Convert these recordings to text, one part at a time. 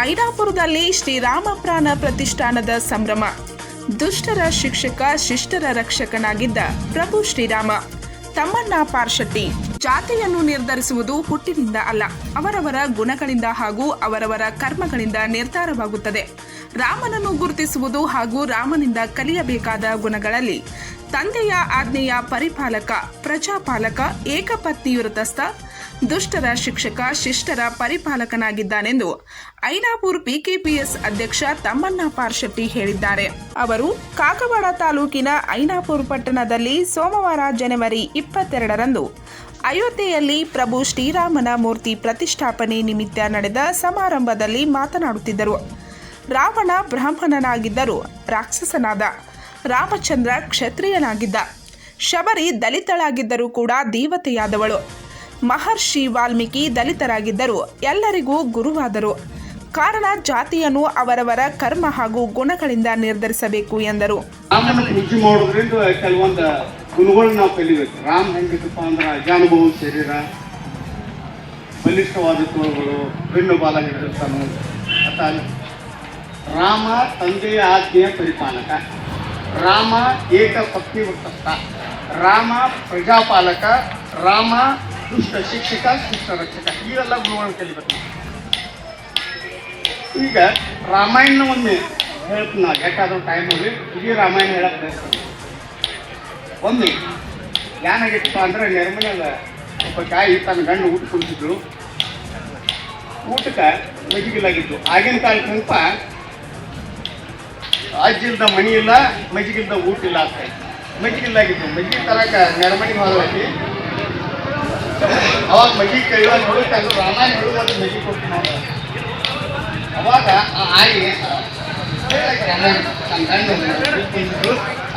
ಐನಾಪುರದಲ್ಲಿ ಶ್ರೀರಾಮ ಪ್ರಾಣ ಪ್ರತಿಷ್ಠಾನದ ಸಂಭ್ರಮ. ದುಷ್ಟರ ಶಿಕ್ಷಕ, ಶಿಷ್ಟರ ರಕ್ಷಕನಾಗಿದ್ದ ಪ್ರಭು ಶ್ರೀರಾಮ. ತಮ್ಮಣ್ಣ ಪಾರ್ಶೆಟ್ಟಿ ಜಾತಿಯನ್ನು ನಿರ್ಧರಿಸುವುದು ಹುಟ್ಟಿನಿಂದ ಅಲ್ಲ, ಅವರವರ ಗುಣಗಳಿಂದ ಹಾಗೂ ಅವರವರ ಕರ್ಮಗಳಿಂದ ನಿರ್ಧಾರವಾಗುತ್ತದೆ. ರಾಮನನ್ನು ಗುರುತಿಸುವುದು ಹಾಗೂ ರಾಮನಿಂದ ಕಲಿಯಬೇಕಾದ ಗುಣಗಳಲ್ಲಿ ತಂದೆಯ ಆಜ್ಞೆಯ ಪರಿಪಾಲಕ, ಪ್ರಜಾಪಾಲಕ ಏಕಪತ್ನಿಯುರತಸ್ಥ ದುಷ್ಟರ ಶಿಕ್ಷಕ, ಶಿಷ್ಟರ ಪರಿಪಾಲಕನಾಗಿದ್ದಾನೆಂದು ಐನಾಪುರ್ ಪಿಕೆಪಿಎಸ್ ಅಧ್ಯಕ್ಷ ತಮ್ಮಣ್ಣ ಪಾರ್ಶೆಟ್ಟಿ ಹೇಳಿದ್ದಾರೆ. ಅವರು ಕಾಕವಾಡ ತಾಲೂಕಿನ ಐನಾಪುರ್ ಪಟ್ಟಣದಲ್ಲಿ ಸೋಮವಾರ ಜನವರಿ ಇಪ್ಪತ್ತೆರಡರಂದು ಅಯೋಧ್ಯೆಯಲ್ಲಿ ಪ್ರಭು ಶ್ರೀರಾಮನ ಮೂರ್ತಿ ಪ್ರತಿಷ್ಠಾಪನೆ ನಿಮಿತ್ತ ನಡೆದ ಸಮಾರಂಭದಲ್ಲಿ ಮಾತನಾಡುತ್ತಿದ್ದರು. ರಾವಣ ಬ್ರಾಹ್ಮಣನಾಗಿದ್ದರೂ ರಾಕ್ಷಸನಾದ ರಾಮಚಂದ್ರ ಕ್ಷತ್ರಿಯನಾಗಿದ್ದ. ಶಬರಿ ದಲಿತಳಾಗಿದ್ದರೂ ಕೂಡ ದೇವತೆಯಾದವಳು. ಮಹರ್ಷಿ ವಾಲ್ಮೀಕಿ ದಲಿತರಾಗಿದ್ದರು ಎಲ್ಲರಿಗೂ ಗುರುವಾದರು. ಕಾರಣ ಜಾತಿಯನ್ನು ಅವರವರ ಕರ್ಮ ಹಾಗೂ ಗುಣಗಳಿಂದ ನಿರ್ಧರಿಸಬೇಕು ಎಂದರು. ಶರೀರ, ಬಲಿಷ್ಠವಾದ ತೋಳುಗಳು, ಬೆನ್ನು ಬಾಲ ಹಿಡಿದಿರ್ತಾನು ರಾಮ ತಂದೆಯ ಆಜ್ಞೆಯ ಪರಿಪಾಲಕ. ರಾಮ ಏಕ ಪಕ್ತಿ ರಾಮ ಪ್ರಜಾಪಾಲಕ, ರಾಮ ದುಷ್ಟ ಶಿಕ್ಷಕ ಶಿಷ್ಟ ರಕ್ಷಕ. ಇವೆಲ್ಲ ಗುಣಗಳನ್ನು ಕಲಿಬೇಕು. ಈಗ ರಾಮಾಯಣ ಒಮ್ಮೆ ಹೇಳ್ತೀನಿ ನಾವು ಯಾಕಾದ್ರೂ ಟೈಮ್ ಹೋಗಿ ಇಡೀ ರಾಮಾಯಣ ಹೇಳಕ್ ಬಯಸ್ತೀನಿ. ಒಮ್ಮೆ ಏನಾಗಿತ್ತಪ್ಪ ಅಂದ್ರೆ ನೆರಮನೆಯಾಗ ಒಬ್ಬ ತಾಯಿ ತನ್ನ ಗಂಡು ಊಟ ಕುಳಿತಿದ್ರು ಊಟಕ್ಕೆ ಮಜ್ಜಿಗಿಲ್ಲಾಗಿತ್ತು ಆಗಿನ ಕಾಲಕ್ಕೆ ನೆನಪ ಅಜ್ಜಿಲ್ದ ಮನಿ ಇಲ್ಲ ಮಜ್ಜಿಗಿಲ್ದ ಊಟ ಇಲ್ಲ ಅಂತ ಮಜ್ಜಿಗಿಲ್ಲಾಗಿತ್ತು ಮಜ್ಜಿಗೆ ತರಕ ನೆರಮಣಿ ಹೋದೈತಿ ಅವಾಗ ಮಜ್ಜಿಗೆ ಕೈ ನೋಡುತ್ತೆ, ಅದು ರಾಮಾಯಣ ನೋಡುವಂತ ಮಜ್ಜಿಗೆ ಕೊಡ್ತೀನಿ ಅವಾಗ ಆ ಆಯಿ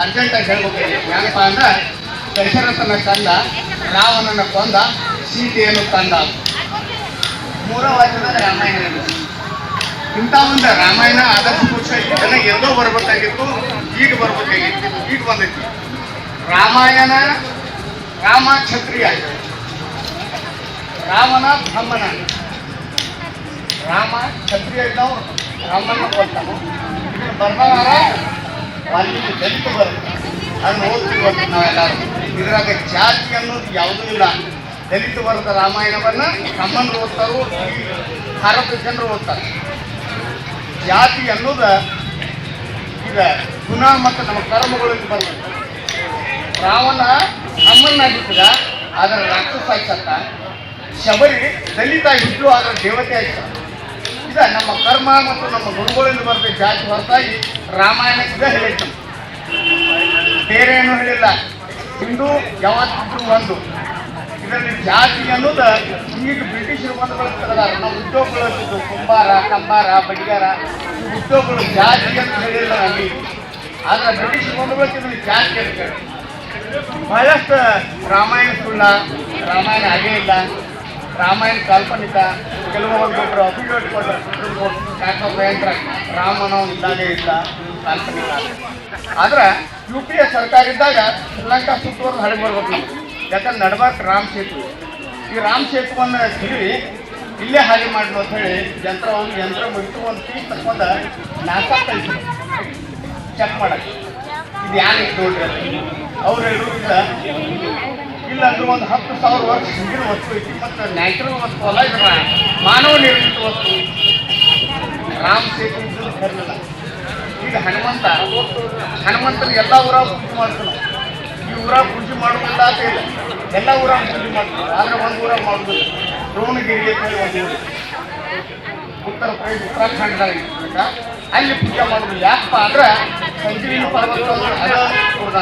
ಅರ್ಜೆಂಟಾಗಿ ಹೇಳ್ಬೇಕು ಏನಪ್ಪ ಅಂದ್ರೆ, ದಶರಥನ ಕಂದ, ರಾವಣನ ಕೊಂದ, ಸೀತೆಯನ್ನು ತಂದ. ಮೂರ ವಾಚನ ರಾಮಾಯಣ. ಇಂಥ ಒಂದು ರಾಮಾಯಣ ಆದರ್ಶ ಪುರುಷ ಇದನ್ನ ಎಲ್ಲೋ ಬರ್ಬೇಕಾಗಿತ್ತು, ಈಗ ಬರ್ಬೇಕಾಗಿತ್ತು, ಈಗ ಬಂದೈತಿ. ರಾಮಾಯಣ ರಾಮ ಕ್ಷತ್ರಿಯ ರಾಮನ ಬ್ರಹ್ಮನ. ರಾಮ ಕ್ಷತ್ರಿಯ ಇದ್ದವು ರಾಮನ ಇದನ್ನ ಬರ್ಬಾರ ವಾಲ್ಮೀಕಿ ದಲಿತ ಬರುತ್ತೆ. ಅದನ್ನ ಓದ್ತೀವಿ ಇವತ್ತು ನಾವೆಲ್ಲರೂ. ಇದ್ರಾಗ ಜಾತಿ ಅನ್ನೋದು ಯಾವುದೂ ಇಲ್ಲ. ದಲಿತ ವರ್ಗದ ರಾಮಾಯಣವನ್ನ ನಮ್ಮನ್ನು ಓದ್ತಾರೋ ಭಾರತ ಜನರು ಓದ್ತಾರೆ. ಜಾತಿ ಅನ್ನೋದ ಈಗ ಗುಣ ಮತ್ತು ನಮ್ಮ ಕರ್ಮಗಳಿಂದ ಬಂದ ರಾವಣ ಅಮ್ಮನಾಗಿದ್ದ ಅದರ ರಾಕ್ಷಸ ಆಯ್ತಕ್ಕ ಶಬರಿ ದಲಿತ ಇದ್ದು ಅದರ ದೇವತೆ ಆಯ್ತ. ಇದ ನಮ್ಮ ಕರ್ಮ ಮತ್ತು ನಮ್ಮ ಗುರುಗಳಿಂದ ಬರ್ತದೆ ಜಾತಿ ಹೊರತಾಗಿ ರಾಮಾಯಣ ಇದ ಹೇಳಿತ್ತು ಬೇರೆ ಏನು ಹೇಳಿಲ್ಲ. ಹಿಂದೂ ಯಾವತ್ತಿದ್ರು ಒಂದು ಜಾತಿ ಅನ್ನೋದು ಈಗ ಬ್ರಿಟಿಷರು ಬಂದು ಬಳಸ್ತಿದ್ದಾರೆ ನಮ್ಮ ಉದ್ಯೋಗಗಳು ಕುಂಬಾರ, ಕಂಬಾರ, ಬಡಿಗಾರ. ಈ ಉದ್ಯೋಗಗಳು ಜಾತಿ ಅಂತ ಹೇಳಿಲ್ಲ ಅಲ್ಲಿ. ಆದ್ರೆ ಬ್ರಿಟಿಷ್ ಬಂದು ಬಳಸಿದ್ರೆ ಜಾತಿ ಅಂತ ಹೇಳಿ ಬಹಳಷ್ಟು ರಾಮಾಯಣ ಸುಳ್ಳ, ರಾಮಾಯಣ ಹಾಗೆ ಇಲ್ಲ. ರಾಮಾಯಣ ಕಾಲ್ಪನಿಕ. ಕೆಲವೊಂದು ಒಬ್ಬರು ಕೋರ್ಟ್ ಡಾಕ್ಟರ್ ಭಯಂಕರ ಇಲ್ಲ. ಕಾಲ್ಪನಿಕ ಆದ್ರೆ. ಯು ಪಿ ಎ ಸರ್ಕಾರ ಇದ್ದಾಗ ಶ್ರೀಲಂಕಾ ಸುತ್ತುವರೆದು ಹಳೆ ಬರ್ಬೇಕು. ಯಾಕಂದ್ರೆ ನಡ್ಬಾರ್ಕ ರಾಮ್ ಸೇತು. ಈ ರಾಮ್ ಸೇತುವನ್ನು ಕಿರಿ ಇಲ್ಲೇ ಹಾಗೆ ಮಾಡ್ಲು ಅಂತ ಹೇಳಿ ಯಂತ್ರ ಒಂದು ಯಂತ್ರ ಮುಗಿತು, ಒಂದು ಪೀಸ್ ತಕ್ಕೊಂಡ ನಾಸ ಕಳಿಸಿ ಚೆಕ್ ಮಾಡಕ್ಕೆ. ಇದು ಯಾರಿಗೆ ನೋಡ್ರಿ. ಅವ್ರು ಹೇಳುವುದಿಲ್ಲ ಇಲ್ಲ. ಅಂದ್ರೆ ಒಂದು ಹತ್ತು ಸಾವಿರ ವರ್ಷ ಹಿಂದಿನ ವಸ್ತು ಐತಿ, ಮತ್ತು ನ್ಯಾಚುರಲ್ ವಸ್ತು ಅಲ್ಲ ಇದರ ಮಾನವ ನಿರ್ಮಿತ ವಸ್ತು. ರಾಮ್ ಸೇತು ಇದ್ದು ಕರ್ಲಿಲ್ಲ. ಈಗ ಹನುಮಂತ, ಹನುಮಂತನ ಎಲ್ಲ ಊರಾಗ ಪೂಜೆ ಮಾಡ್ತಾನೆ. ಈ ಊರಾಗ ಪೂಜೆ ಮಾಡೋದಿಲ್ಲ ಇಲ್ಲ ಎಲ್ಲ ಊರ ಪೂಜೆ ಆದ್ರೆ ಒಂದು ಊರ ಮಾಡೋದು ದ್ರೋಣಗಿರಿ ಉತ್ತರ ಪ್ರದೇಶ ಉತ್ತರಾಖಂಡದಾಗ ಅಲ್ಲಿ ಪೂಜೆ ಮಾಡೋದು. ಯಾಕಪ್ಪ ಅಂದ್ರೆ ಸಂಜೀವಿನಿ ಪರ್ವತ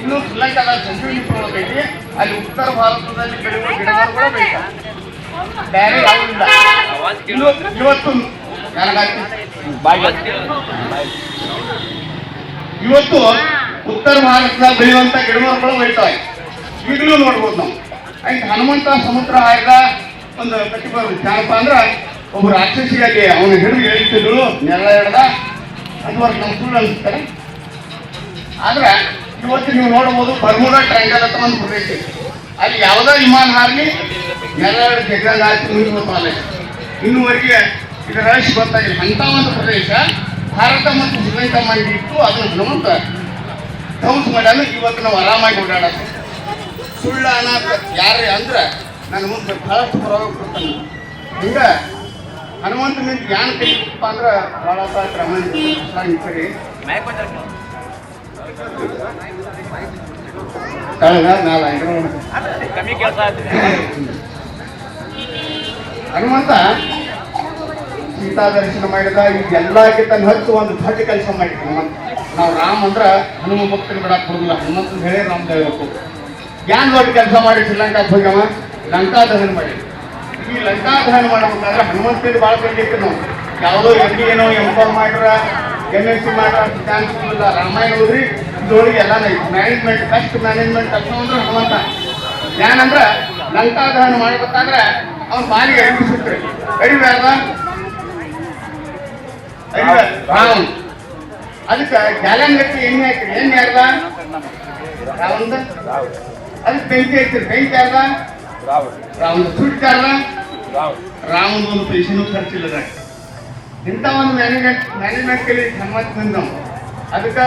ಇನ್ನು ಶ್ರೀಲಂಕಾದ ಸಂಜೀವಿನಿ ಪರ್ವತ ಐತಿ. ಅಲ್ಲಿ ಉತ್ತರ ಭಾರತದಲ್ಲಿ ಬೆಳೆಯುವ ಗಿಡಗಳು ಕೂಡ ಬೇರೆ ಯಾವುದಿಲ್ಲ ಇವತ್ತು ಇವತ್ತು ಉತ್ತರ ಭಾರತದಾಗ ಬೆಳೆಯುವಂತ ಗಿಡಮರಗಳು ಬೆಳಿತಾವೆ. ಈಗಲೂ ನೋಡ್ಬೋದು ನಾವು. ಆಯ್ತು, ಹನುಮಂತ ಸಮುದ್ರ ಆಯ್ದ, ಒಂದು ಬರೋದು ಏನಪ್ಪ ಅಂದ್ರೆ ಒಬ್ಬ ರಾಕ್ಷಸಿಯಾಗಿ ಅವನು ಹಿಡಿದು ಹೇಳ್ತಿದ್ರು, ನೆಲ ಹಿಡ್ದ ಅದುವರೆಗೆ ನಮ್ಮ ಸುಳ್ಳು ಅನಿಸ್ತಾರೆ ಆದ್ರೆ ಇವತ್ತು ನೀವು ನೋಡ್ಬೋದು ಬರ್ಮೂರ ಟ್ರಯಾಂಗಲ್ ಅಂತ ಒಂದು ಪ್ರದೇಶ ಅಲ್ಲಿ ಯಾವುದೋ ವಿಮಾನ ಹಾರಲಿ, ನೆಲ ಜಗ್ಗಂಗ ಹಾಕಿ ಇನ್ನೂವರೆಗೆ ಇದು ರಶ್ ಗೊತ್ತಾಗಿಲ್ಲ ಅಂತ ಒಂದು ಪ್ರದೇಶ, ಭಾರತ ಮತ್ತು ಶ್ರೀಲಂಕಾ ಮಾಡಿ ಇತ್ತು. ಅದನ್ನು ಹನುಮಂತ, ಧ್ವಂಸ ಮಾಡ್ಯಾನ ಇವತ್ತು ನಾವು ಆರಾಮಾಗಿ ಓಡಾಡೋದು. ಸುಳ್ಳ ಅನಾಥ ಯಾರೇ ಅಂದ್ರೆ ನನ್ನ ಮುಂದೆ ಬಹಳಷ್ಟು ಪ್ರಭಾವ ಕೊಡ್ತಾನೆ. ಹಿಂಗ ಹನುಮಂತ ನಿಂತ ಜ್ಞಾನ ಕೈಪ್ಪ ಅಂದ್ರೆ ಭಾಳ ಕ್ರಮ ಸರಿ ಹನುಮಂತ ಸೀತಾ ದರ್ಶನ ಮಾಡಿದ ಇದೆಲ್ಲಕ್ಕಿಂತ ಹತ್ತು ಒಂದು ದೊಡ್ಡ ಕೆಲಸ ಮಾಡಿದ ಹನುಮಂತ. ನಾವು ರಾಮ ಅಂದ್ರ ಹನುಮ ಭಕ್ತರು ಬಿಡಕ್ ಬರುದಿಲ್ಲ. ಹನುಮಂತ ಹೇಳಿ ರಾಮ ಏನ್ ದೊಡ್ಡ ಕೆಲಸ ಮಾಡಿ ಶ್ರೀಲಂಕಾ ಹೋಗ್ಯವ? ಲಂಕಾ ದಹನ ಮಾಡಿ. ಈ ಲಂಕಾ ದಹನ ಮಾಡಬೇಕಾದ್ರೆ ಹನುಮಂತನ ಭಾಳ ಕಂಡಿತ್ತು ನಾವು ಯಾವುದೋ ಎಂ ಡಿ ಏನೋ ಎಂ ಕಾಮ್ ಮಾಡ್ರ ಎನ್ ಎಸ್ ಸಿ ಮಾಡ್ರ ಚಾನ್ಸ್ ಇಲ್ಲ ರಾಮಾಯಣ ಹೋದ್ರಿ ಇದ್ರೊಳಗೆ ಎಲ್ಲ ಮ್ಯಾನೇಜ್ಮೆಂಟ್ ಬೆಸ್ಟ್ ಮ್ಯಾನೇಜ್ಮೆಂಟ್ ತಕ್ಷಣ ಅಂದ್ರೆ ಹನುಮಂತ. ಅಂದ್ರೆ ಲಂಕಾ ದಹನ ಮಾಡಬೇಕಾದ್ರೆ ಅವ್ನ ಬಾಲಿಗೆ ಅರಿವು ಸಿಕ್ತ್ರಿ ಅರಿವು ಯಾರ್ದ ರಾವಣ. ಅದಕ್ಕೆ ಗ್ಯಾಲನ್ ಗಟ್ಟಿ ಎಣ್ಣೆ ಹಾಕ್ರಿ. ಎಣ್ಣೆ ಯಾರ್ದ ರಾವಣದ? ಅದಕ್ಕೆ ಬೆಂಕಿ ಹಾಕ್ತಿರಿ ಬೆಂಕಿ ಅಲ್ಲ? ರಾವಣ ಸುಟ್ಟಾರ ರಾಮನ ಒಂದು ಪೈಸೆನೂ ಖರ್ಚಿಲ್ಲದ ಇಂಥ ಒಂದು ಮ್ಯಾನೇಜ್ಮೆಂಟ್ ಮ್ಯಾನೇಜ್ಮೆಂಟ್ ಕಲಿ ನಮ್ಮ ಬಂದ. ನಾವು ಅದಕ್ಕೆ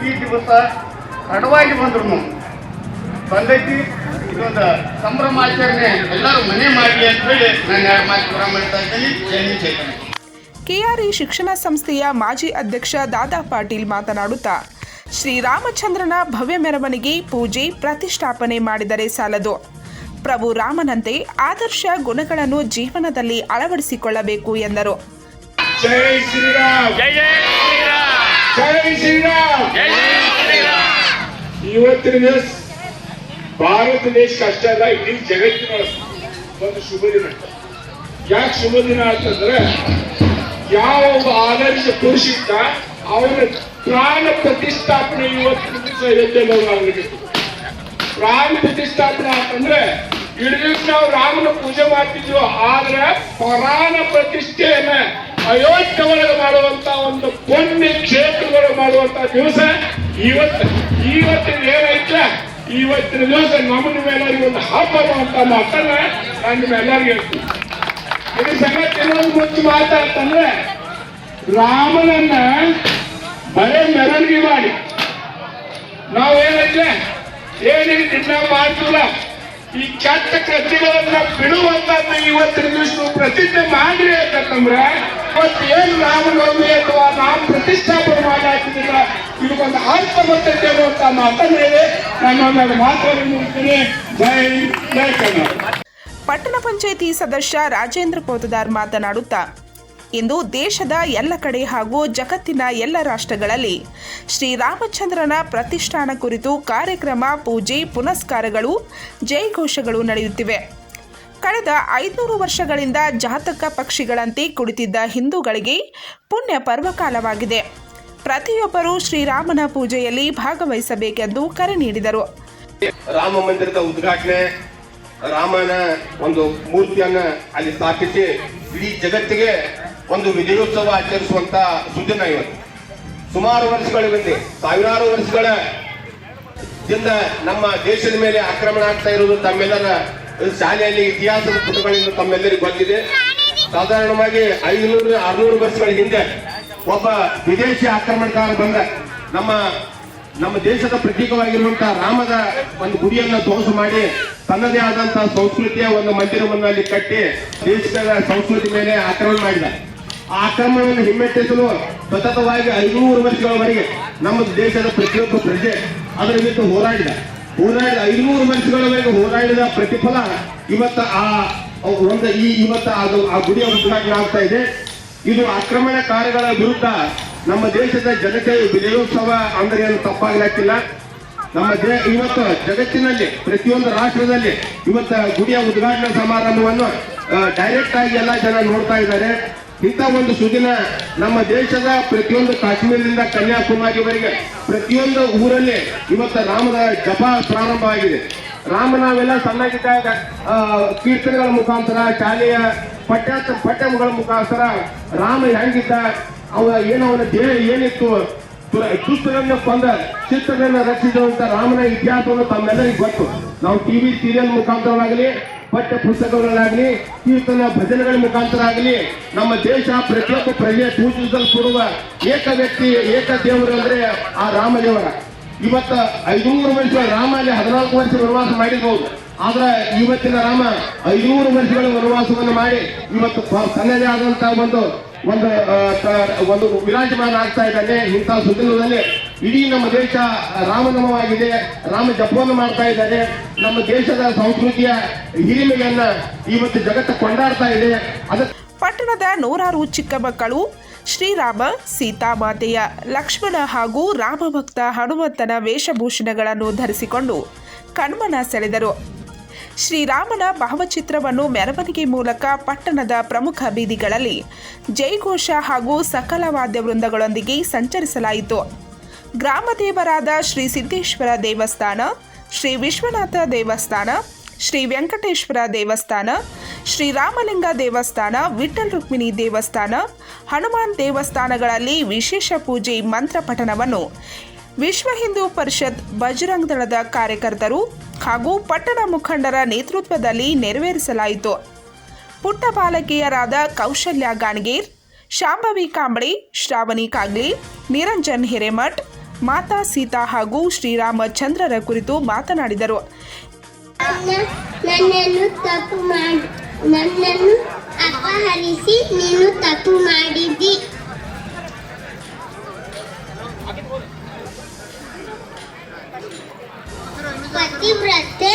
ಈ ದಿವಸ ತಡವಾಗಿ ಬಂದ್ರು ನಾವು ಬಂದೈತಿ ಇದೊಂದು ಸಂಭ್ರಮಾಚರಣೆ ಎಲ್ಲರೂ ಮನೆ ಮಾಡಲಿ ಅಂತ ಹೇಳಿ ನಾನು ಎರಡು ಮಾತು ಪುರ ಮಾಡ್ತಾ ಇದ್ದೀನಿ. ಜೈನಿ ಚೈತನ್ಯ ಕೆಆರ್ಇ ಶಿಕ್ಷಣ ಸಂಸ್ಥೆಯ ಮಾಜಿ ಅಧ್ಯಕ್ಷ ದಾದಾ ಪಾಟೀಲ್ ಮಾತನಾಡುತ್ತಾ ಶ್ರೀರಾಮಚಂದ್ರನ ಭವ್ಯ ಮೆರವಣಿಗೆ ಪೂಜೆ ಪ್ರತಿಷ್ಠಾಪನೆ ಮಾಡಿದರೆ ಸಾಲದು. ಪ್ರಭು ರಾಮನಂತೆ ಆದರ್ಶ ಗುಣಗಳನ್ನು ಜೀವನದಲ್ಲಿ ಅಳವಡಿಸಿಕೊಳ್ಳಬೇಕು ಎಂದರು. ಜೈ ಶ್ರೀರಾಮ್. ಜೈ ಜೈ ಶ್ರೀರಾಮ್. ಜೈ ಶ್ರೀರಾಮ್. ಜೈ ಶ್ರೀರಾಮ್. ಇವತ್ತಿನ ದಿವಸ ಭಾರತ ದೇಶ ಅಷ್ಟೇ ಅಲ್ಲ ಇಡೀ ಜಗತ್ತಿನ ಒಂದು ಶುಭ ದಿನ ಯಾಕೆ ಶುಭ ದಿನ ಅಂತಂದ್ರೆ ಯಾವ ಒಬ್ಬ ಆದರ್ಶ ಪುರುಷ ಅವನ ಪ್ರಾಣ ಪ್ರತಿಷ್ಠಾಪನೆ ಇವತ್ತಿನ ದಿವಸ ಅಯೋಧ್ಯೆಯಲ್ಲಿ ಆಗಲಿಕ್ಕೆ ಪ್ರಾಣ ಪ್ರತಿಷ್ಠಾಪನೆ ಅಂತಂದ್ರೆ ಇಡೀ ನಾವು ರಾಮನ ಪೂಜೆ ಮಾಡ್ತಿದ್ವು, ಆದ್ರೆ ಪ್ರಾಣ ಪ್ರತಿಷ್ಠೆಯನ್ನ ಅಯೋಧ್ಯ ಒಳಗೆ ಮಾಡುವಂತ ಒಂದು ಪುಣ್ಯ ಕ್ಷೇತ್ರಗಳು ಮಾಡುವಂತ ದಿವಸ ಇವತ್ತು. ಇವತ್ತಿನ ಏನೈತೆ? ಇವತ್ತಿನ ದಿವಸ ನಮ್ಮ ಮೇಲೆ ಒಂದು ಹಬ್ಬ ಅಂತ ಮಾತನ್ನ ನಾನು ನಿಮ್ಮೆಲ್ಲರಿಗೂ ಹೇಳ್ತೀನಿ. ಇದು ಸಂಗತಿ ಇನ್ನೊಂದು ಮುಚ್ಚು ಮಾತಾಡ್ತಂದ್ರೆ ರಾಮನನ್ನ ಬರೇ ಮೆರವಣಿಗೆ ಮಾಡಿ. ನಾವೇನಿದ್ರೆ ದಿನ ಮಾಡ್ತಿಲ್ಲ ಈ ಕೆಟ್ಟ ಕೃತಿಗಳನ್ನ ಬಿಡುವಂತ ಇವತ್ತಿನ ನೀವು ಪ್ರತಿಜ್ಞೆ ಮಾಡ್ರಿ ಅಂತಂದ್ರೆ, ಇವತ್ತು ಏನು ರಾಮನವಮಿ ಅಥವಾ ನಾಮ ಪ್ರತಿಷ್ಠಾಪನೆ ಮಾಡಾಕಿದಿಲ್ಲ ಇದಕ್ಕೊಂದು ಅರ್ಥ ಬರ್ತೈತೆ ಅನ್ನುವಂತ ಮಾತನ್ನ ಹೇಳಿ, ನಾನು ಮಾತನ್ನು ಮುಗಿಸ್ತೀನಿ ಜೈ ಜೈ ಕನ್ನಡ ಪಟ್ಟಣ ಪಂಚಾಯಿತಿ ಸದಸ್ಯ ರಾಜೇಂದ್ರ ಪೋತದಾರ್ ಮಾತನಾಡುತ್ತಾ ಇಂದು ದೇಶದ ಎಲ್ಲ ಕಡೆ ಹಾಗೂ ಜಗತ್ತಿನ ಎಲ್ಲ ರಾಷ್ಟ್ರಗಳಲ್ಲಿ ಶ್ರೀರಾಮಚಂದ್ರನ ಪ್ರತಿಷ್ಠಾನ ಕುರಿತು ಕಾರ್ಯಕ್ರಮ, ಪೂಜೆ, ಪುನಸ್ಕಾರಗಳು, ಜಯಘೋಷಗಳು ನಡೆಯುತ್ತಿವೆ. ಕಳೆದ ಐದುನೂರು ವರ್ಷಗಳಿಂದ ಜಾತಕ ಪಕ್ಷಿಗಳಂತೆ ಕುಳಿತಿದ್ದ ಹಿಂದೂಗಳಿಗೆ ಪುಣ್ಯ ಪರ್ವಕಾಲವಾಗಿದೆ ಪ್ರತಿಯೊಬ್ಬರೂ ಶ್ರೀರಾಮನ ಪೂಜೆಯಲ್ಲಿ ಭಾಗವಹಿಸಬೇಕೆಂದು ಕರೆ ನೀಡಿದರು. ರಾಮ ಮಂದಿರದ ಉದ್ಘಾಟನೆ, ರಾಮನ ಒಂದು ಮೂರ್ತಿಯನ್ನ ಅಲ್ಲಿ ಸ್ಥಾಪಿಸಿ ಇಡೀ ಜಗತ್ತಿಗೆ ಒಂದು ವಿಜಯೋತ್ಸವ ಆಚರಿಸುವಂತ ಸುದಿನ ಇವತ್ತು. ಸುಮಾರು ವರ್ಷಗಳ ಹಿಂದೆ, ಸಾವಿರಾರು ವರ್ಷಗಳ ದಿಂದ ನಮ್ಮ ದೇಶದ ಮೇಲೆ ಆಕ್ರಮಣ ಆಗ್ತಾ ಇರುವುದು ತಮ್ಮೆಲ್ಲರ ಶಾಲೆಯಲ್ಲಿ ಇತಿಹಾಸದ ಪುಟಗಳಿಂದ ತಮ್ಮೆಲ್ಲರಿಗೂ ಗೊತ್ತಿದೆ. ಸಾಧಾರಣವಾಗಿ ಐದುನೂರು ಆರ್ನೂರು ವರ್ಷಗಳ ಹಿಂದೆ ಒಬ್ಬ ವಿದೇಶಿ ಆಕ್ರಮಣಕಾರ ಬಂದ ನಮ್ಮ ನಮ್ಮ ದೇಶದ ಪ್ರತೀಕವಾಗಿರುವಂತಹ ರಾಮದ ಒಂದು ಗುರಿಯನ್ನ ಧ್ವಂಸ ಮಾಡಿ ತನ್ನದೇ ಆದಂತಹ ಸಂಸ್ಕೃತಿಯ ಒಂದು ಮಂದಿರವನ್ನು ಅಲ್ಲಿ ಕಟ್ಟಿ ದೇಶದ ಸಂಸ್ಕೃತಿ ಮೇಲೆ ಆಕ್ರಮಣ ಮಾಡಿದ. ಆಕ್ರಮಣವನ್ನು ಹಿಮ್ಮೆಟ್ಟಿಸಲು ಸತತವಾಗಿ ಐನೂರು ವರ್ಷಗಳವರೆಗೆ ನಮ್ಮ ದೇಶದ ಪ್ರತಿಯೊಬ್ಬ ಪ್ರಜೆ ಅದರ ವಿರುದ್ಧ ಹೋರಾಡಿದ. ಹೋರಾಡಿದ ಐನೂರು ವರ್ಷಗಳವರೆಗೆ ಹೋರಾಡಿದ ಪ್ರತಿಫಲ ಇವತ್ತ ಆ ಒಂದು ಈ ಇವತ್ತ ಅದು ಆ ಗುಡಿಯ ಉದ್ಘಾಟನೆ ಆಗ್ತಾ ಇದೆ. ಇದು ಆಕ್ರಮಣಕಾರಿಗಳ ವಿರುದ್ಧ ನಮ್ಮ ದೇಶದ ಜನತೆ ವಿಜಯೋತ್ಸವ ಅಂದರೆ ಏನು ತಪ್ಪಾಗಲಿಕ್ಕಿಲ್ಲ ನಮ್ಮ ದೇ, ಇವತ್ತು ಜಗತ್ತಿನಲ್ಲಿ, ಪ್ರತಿಯೊಂದು ರಾಷ್ಟ್ರದಲ್ಲಿ ಇವತ್ತ ಗುಡಿಯ ಉದ್ಘಾಟನಾ ಸಮಾರಂಭವನ್ನು ಡೈರೆಕ್ಟ್ ಆಗಿ ಎಲ್ಲ ಜನ ನೋಡ್ತಾ ಇದ್ದಾರೆ. ಇಂಥ ಒಂದು ಸುದಿನ ನಮ್ಮ ದೇಶದ ಪ್ರತಿಯೊಂದು ಕಾಶ್ಮೀರದಿಂದ ಕನ್ಯಾಕುಮಾರಿವರೆಗೆ ಪ್ರತಿಯೊಂದು ಊರಲ್ಲಿ ಇವತ್ತು ರಾಮದ ಜಪ ಪ್ರಾರಂಭವಾಗಿದೆ ರಾಮ ನಾವೆಲ್ಲ ಸಣ್ಣಗಿದ್ದಾಗ ಕೀರ್ತನೆಗಳ ಮುಖಾಂತರ, ಶಾಲೆಯ ಪಠ್ಯ ಪಠ್ಯಗಳ ಮುಖಾಂತರ ರಾಮ ಹೆಂಗಿದ್ದ, ಅವ ಏನು ಅವನ ದೇಹ ಏನಿತ್ತು ಚಿತ್ರಗಳನ್ನ ಕೊಂದ ಚಿತ್ರಗಳನ್ನು ರಚಿಸಿದಂತ ರಾಮನ ಇತಿಹಾಸವನ್ನು ತಮ್ಮೆಲ್ಲರಿಗೂ ಗೊತ್ತು. ನಾವು ಟಿವಿ ಸೀರಿಯಲ್ ಮುಖಾಂತರವಾಗಲಿ ಪಠ್ಯ ಪುಸ್ತಕಗಳಾಗಲಿ ಕೀರ್ತನ ಭಜನೆಗಳ ಮುಖಾಂತರ ಆಗಲಿ ನಮ್ಮ ದೇಶ ಪ್ರತಿಯೊಬ್ಬ ಪ್ರಜೆ ಕೊಡುವ ಏಕ ವ್ಯಕ್ತಿ, ಏಕ ದೇವರು ಅಂದ್ರೆ ಆ ರಾಮದೇವರ. ಇವತ್ತ ಐನೂರು ವರ್ಷ ರಾಮ ಅಲ್ಲಿ ಹದಿನಾಲ್ಕು ವರ್ಷ ವನವಾಸ ಮಾಡಿರ್ಬೋದು. ಆದ್ರೆ ಇವತ್ತಿನ ರಾಮ ಐನೂರು ವರ್ಷಗಳ ವನವಾಸವನ್ನು ಮಾಡಿ ಇವತ್ತು ತನ್ನದೇ ಆದಂತ ಒಂದು ಒಂದು ಒಂದು ವಿರಾಜಮಾನ ಆಗ್ತಾ ಇದ್ದಾನೆ ಇಂತಹ ಸುದಿನದಲ್ಲಿ. ಇಡೀ ನಮ್ಮ ದೇಶ ರಾಮನಮವಾಗಿದೆ, ರಾಮ ಜಪವನ್ನು ಮಾಡ್ತಾ ಇದ್ದಾರೆ ನಮ್ಮ ದೇಶದ ಸಂಸ್ಕೃತಿಯ ಹಿರಿಮೆಯನ್ನ ಇವತ್ತು ಜಗತ್ತು ಕೊಂಡಾಡ್ತಾ ಇದೆ. ಪಟ್ಟಣದ ನೂರಾರು ಚಿಕ್ಕ ಮಕ್ಕಳು ಶ್ರೀರಾಮ ಸೀತಾಮಾತೆಯ ಲಕ್ಷ್ಮಣ ಹಾಗೂ ರಾಮಭಕ್ತ ಹನುಮಂತನ ವೇಷಭೂಷಣಗಳನ್ನು ಧರಿಸಿಕೊಂಡು ಕಣ್ಮನ ಸೆಳೆದರು. ಶ್ರೀರಾಮನ ಭಾವಚಿತ್ರವನ್ನು ಮೆರವಣಿಗೆ ಮೂಲಕ ಪಟ್ಟಣದ ಪ್ರಮುಖ ಬೀದಿಗಳಲ್ಲಿ ಜೈಘೋಷ ಹಾಗೂ ಸಕಲ ವಾದ್ಯ ವೃಂದಗಳೊಂದಿಗೆ ಸಂಚರಿಸಲಾಯಿತು. ಗ್ರಾಮದೇವರಾದ ಶ್ರೀ ಸಿದ್ದೇಶ್ವರ ದೇವಸ್ಥಾನ ಶ್ರೀ ವಿಶ್ವನಾಥ ದೇವಸ್ಥಾನ, ಶ್ರೀ ವೆಂಕಟೇಶ್ವರ ದೇವಸ್ಥಾನ, ಶ್ರೀ ರಾಮಲಿಂಗ ದೇವಸ್ಥಾನ ವಿಠಲ್ ರುಕ್ಮಿಣಿ ದೇವಸ್ಥಾನ, ಹನುಮಾನ್ ದೇವಸ್ಥಾನಗಳಲ್ಲಿ ವಿಶೇಷ ಪೂಜೆ ಮಂತ್ರ ಪಠಣವನ್ನು ವಿಶ್ವ ಹಿಂದೂ ಪರಿಷತ್ ಬಜರಂಗ್ ದಳದ ಕಾರ್ಯಕರ್ತರು ಹಾಗೂ ಪಟ್ಟಣ ಮುಖಂಡರ ನೇತೃತ್ವದಲ್ಲಿ ನೆರವೇರಿಸಲಾಯಿತು. ಪುಟ್ಟ ಬಾಲಕಿಯರಾದ ಕೌಶಲ್ಯ ಗಾಣಗೀರ್ ಶಾಂಭವಿ ಕಾಂಬಳಿ, ಶ್ರಾವಣಿ ಕಾಗ್ಲಿ, ನಿರಂಜನ್ ಹಿರೇಮಠ್ ಮಾತಾ, ಸೀತಾ ಹಾಗೂ ಶ್ರೀರಾಮಚಂದ್ರರ ಕುರಿತು ಮಾತನಾಡಿದರು. ನನ್ನನ್ನು ತಪ್ಪು ಮಾಡಿ, ನನ್ನನ್ನು ಅಪಹರಿಸಿ ನೀನು ತಪ್ಪು ಮಾಡಿದ್ದಿ. ಪತಿವ್ರತೆ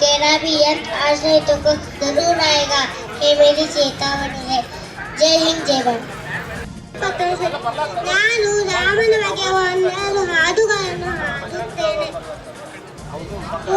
तेरा भी अंत आज नहीं तो कल जरूर आएगा ये मेरी चेतावनी है जय हिंद जय भारत ನಾನು ರಾಮನ ಬಗ್ಗೆ ಒಂದೆರಡು ಹಾಡುಗಳನ್ನು ಹಾಡುತ್ತೇನೆ ओ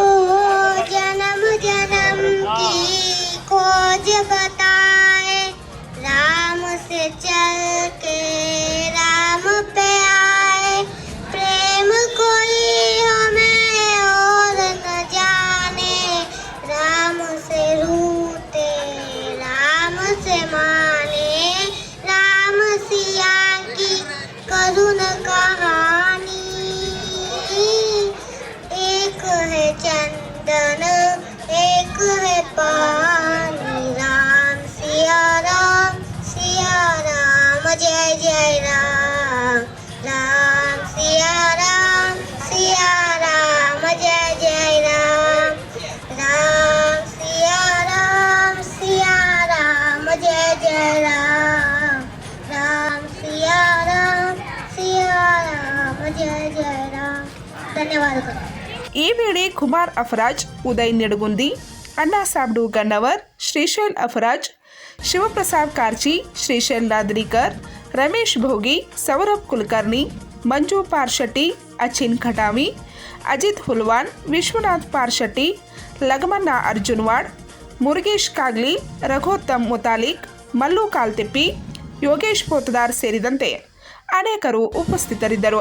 ಧನ್ಯವಾದಗಳು. ಈ ವೇಳೆ ಕುಮಾರ್ ಅಫರಾಜ್, ಉದಯ್ ನಿಡ್ಗುಂದಿ, ಅಣ್ಣಾ ಸಾಬ್ಡು ಗನ್ನವರ್ ಶ್ರೀಶೈಲ್ ಅಫರಾಜ್, ಶಿವಪ್ರಸಾದ್ ಕಾರ್ಚಿ, ಶ್ರೀಶೈಲ್ ನಾದ್ರಿಕರ್ ರಮೇಶ್ ಭೋಗಿ, ಸೌರಭ್ ಕುಲಕರ್ಣಿ, ಮಂಜು ಪಾರ್ಶೆಟ್ಟಿ ಅಚಿನ್ ಖಟಾಮಿ ಅಜಿತ್ ಹುಲ್ವಾನ್, ವಿಶ್ವನಾಥ್ ಪಾರ್ಶೆಟ್ಟಿ ಲಗಮನ್ನ ಅರ್ಜುನ್ವಾಡ್, ಮುರುಗೇಶ್ ಕಾಗ್ಲಿ, ರಘೋತ್ತಮ್ ಮುತಾಲಿಕ್, ಮಲ್ಲು ಕಾಲ್ತಿಪ್ಪಿ, ಯೋಗೇಶ್ ಪೋತದಾರ್ ಸೇರಿದಂತೆ ಅನೇಕರು ಉಪಸ್ಥಿತರಿದ್ದರು.